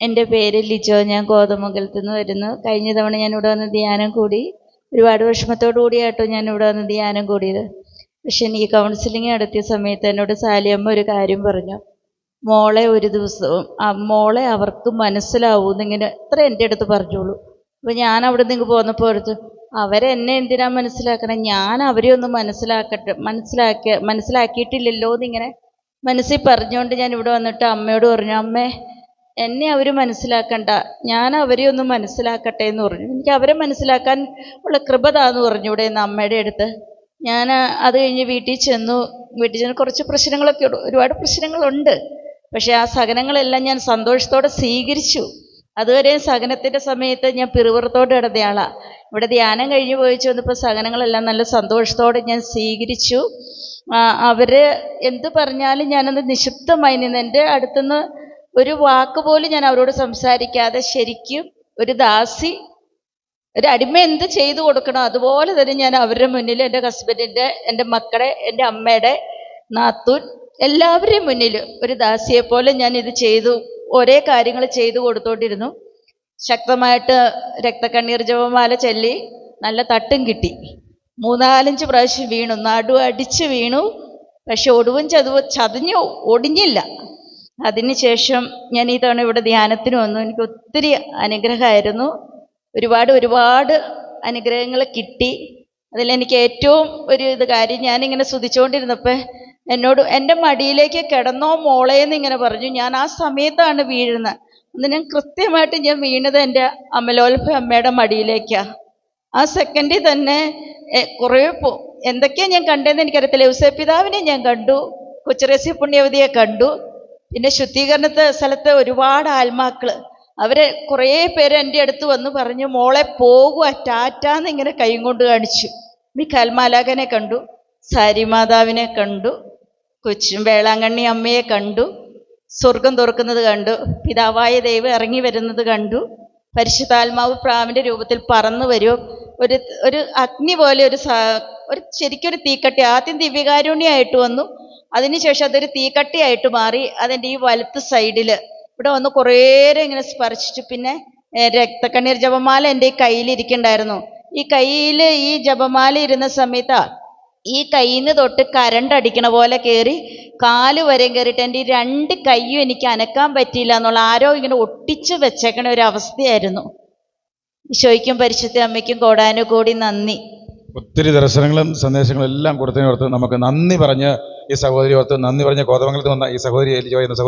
എന്റെ പേര് ലിജോ. ഞാൻ കോതമംഗലത്ത് നിന്ന് വരുന്നു. കഴിഞ്ഞ തവണ ഞാൻ ഇവിടെ വന്ന് ധ്യാനം കൂടി. ഒരുപാട് വിഷമത്തോടു കൂടിയാട്ടോ ഞാൻ ഇവിടെ വന്ന് ധ്യാനം കൂടിയത്. പക്ഷെ ഈ കൗൺസിലിംഗ് നടത്തിയ സമയത്ത് എന്നോട് സാലിയമ്മ ഒരു കാര്യം പറഞ്ഞു. മോളെ ഒരു ദിവസവും മോളെ അവർക്ക് മനസ്സിലാവൂ എന്നിങ്ങനെ അത്ര എന്റെ അടുത്ത് പറഞ്ഞോളൂ അപ്പോൾ ഞാൻ അവിടെ നിന്ന് പോന്നപ്പോൾ എടുത്ത് അവരെന്നെ എന്തിനാ മനസ്സിലാക്കണം? ഞാൻ അവരെ ഒന്ന് മനസ്സിലാക്കട്ടെ മനസ്സിലാക്കിയ മനസ്സിലാക്കിയിട്ടില്ലല്ലോ എന്നിങ്ങനെ മനസ്സിൽ പറഞ്ഞുകൊണ്ട് ഞാൻ ഇവിടെ വന്നിട്ട് അമ്മയോട് പറഞ്ഞു അമ്മേ എന്നെ അവർ മനസ്സിലാക്കണ്ട. ഞാൻ അവരെ ഒന്ന് മനസ്സിലാക്കട്ടെ എന്ന് പറഞ്ഞു. എനിക്ക് അവരെ മനസ്സിലാക്കാൻ ഉള്ള കൃപ താന്ന് പറഞ്ഞു ഇവിടെ നിന്ന് അമ്മയുടെ അടുത്ത്. ഞാൻ അത് കഴിഞ്ഞ് വീട്ടിൽ ചെന്നു. വീട്ടിൽ ചെന്ന് കുറച്ച് പ്രശ്നങ്ങളൊക്കെ ഒരുപാട് പ്രശ്നങ്ങളുണ്ട്. പക്ഷേ ആ സഹനങ്ങളെല്ലാം ഞാൻ സന്തോഷത്തോടെ സ്വീകരിച്ചു. അതുവരെ സഹനത്തിന്റെ സമയത്ത് ഞാൻ പിറുപിറുത്തോടെ കിടന്നയാളാണ് ഇവിടെ ധ്യാനം കഴിഞ്ഞ് പോയി വന്നപ്പോൾ സഹനങ്ങളെല്ലാം നല്ല സന്തോഷത്തോടെ ഞാൻ സ്വീകരിച്ചു. അവർ എന്ത് പറഞ്ഞാലും ഞാനത് നിശബ്ദമായി നിന്ന് എന്റെ അടുത്തുനിന്ന് ഒരു വാക്ക് പോലും ഞാൻ അവരോട് സംസാരിക്കാതെ ശരിക്കും ഒരു ദാസി ഒരു അടിമ എന്ത് ചെയ്തു കൊടുക്കണോ അതുപോലെ തന്നെ ഞാൻ അവരുടെ മുന്നിൽ എന്റെ ഹസ്ബൻഡിന്റെ എന്റെ മക്കളെ എന്റെ അമ്മയുടെ നാത്തൂൻ എല്ലാവരുടെയും മുന്നിൽ ഒരു ദാസിയെ പോലെ ഞാൻ ഇത് ചെയ്തു ഒരേ കാര്യങ്ങൾ ചെയ്തു കൊടുത്തോണ്ടിരുന്നു. ശക്തമായിട്ട് രക്തക്കണ്ണീർ ജപമാല ചൊല്ലി നല്ല തട്ടും കിട്ടി. മൂന്നാലഞ്ച് പ്രാവശ്യം വീണു നടു അടിച്ച് വീണു പക്ഷെ ഒടുവും ചതുവ് ചതഞ്ഞു ഒടിഞ്ഞില്ല. അതിനുശേഷം ഞാൻ ഈ തവണ ഇവിടെ ധ്യാനത്തിന് വന്നു. എനിക്ക് ഒത്തിരി അനുഗ്രഹമായിരുന്നു. ഒരുപാട് ഒരുപാട് അനുഗ്രഹങ്ങൾ കിട്ടി. അതിലെനിക്ക് ഏറ്റവും ഒരു ഇത് കാര്യം ഞാനിങ്ങനെ സ്തുതിച്ചുകൊണ്ടിരുന്നപ്പോൾ എന്നോട് എന്റെ മടിയിലേക്ക് കിടന്നോ മോളേന്ന് ഇങ്ങനെ പറഞ്ഞു. ഞാൻ ആ സമയത്താണ് വീഴുന്നത്. അന്ന് ഞാൻ കൃത്യമായിട്ട് ഞാൻ വീണത് എന്റെ അമലോൽഭ അമ്മയുടെ മടിയിലേക്കാണ് ആ സെക്കൻഡിൽ തന്നെ കുറേ പോ എന്തൊക്കെയാണ് ഞാൻ കണ്ടതെന്ന് എനിക്കറിയത്തില്ല. യൗസേ പിതാവിനെ ഞാൻ കണ്ടു. കൊച്ചുറേസ്യ പുണ്യവതിയെ കണ്ടു. പിന്നെ ശുദ്ധീകരണത്തെ സ്ഥലത്ത് ഒരുപാട് ആത്മാക്കൾ അവരെ കുറേ പേര് എന്റെ അടുത്ത് വന്ന് പറഞ്ഞു മോളെ പോകുക ടാറ്റാന്ന് ഇങ്ങനെ കൈയും കൊണ്ട് കാണിച്ചു. മിക്കാൽമാലാകനെ കണ്ടു സാരിമാതാവിനെ കണ്ടു കൊച്ചും വേളാങ്കണ്ണി അമ്മയെ കണ്ടു സ്വർഗം തുറക്കുന്നത് കണ്ടു പിതാവായ ദൈവം ഇറങ്ങി വരുന്നത് കണ്ടു പരിശുദ്ധാത്മാവ് പ്രാവിന്റെ രൂപത്തിൽ പറന്നു വരും. ഒരു ഒരു അഗ്നി പോലെ ഒരു ഒരു ശരിക്കൊരു തീക്കട്ടി ആദ്യം ദിവ്യകാരുണ്യമായിട്ട് വന്നു അതിനുശേഷം അതൊരു തീക്കട്ടിയായിട്ട് മാറി അതിന്റെ ഈ വലത്ത് സൈഡിൽ ഇവിടെ വന്ന് കുറേ ഇങ്ങനെ സ്പർശിച്ചു. പിന്നെ രക്തക്കണ്ണീർ ജപമാല എന്റെ ഈ കയ്യിലിരിക്കണ്ടായിരുന്നു ഈ കയ്യിൽ ഈ ജപമാല ഇരുന്ന സമയത്താ ഈ കയ്യിൽ നിന്ന് തൊട്ട് കരണ്ട് അടിക്കണ പോലെ കയറി കാൽ വരെയും കയറിയിട്ട് എന്റെ ഈ രണ്ട് കൈയും എനിക്ക് അനക്കാൻ പറ്റിയില്ല എന്നുള്ള ആരോ ഇങ്ങനെ ഒട്ടിച്ചു വെച്ചേക്കണ ഒരു അവസ്ഥയായിരുന്നു. ഈശോയ്ക്കും പരിശുദ്ധ അമ്മയ്ക്കും കോടാനുകൂടി നന്ദി. ഒത്തിരി ദർശനങ്ങളും സന്ദേശങ്ങളും എല്ലാം കൊടുത്തതിനോർത്ത് നമുക്ക് നന്ദി പറഞ്ഞ് ഈ സഹോദരി ഓർത്ത് നന്ദി പറഞ്ഞ കോതമംഗലത്ത് വന്ന ഈ സഹോദരി എലിജോ എന്ന സഹോദരി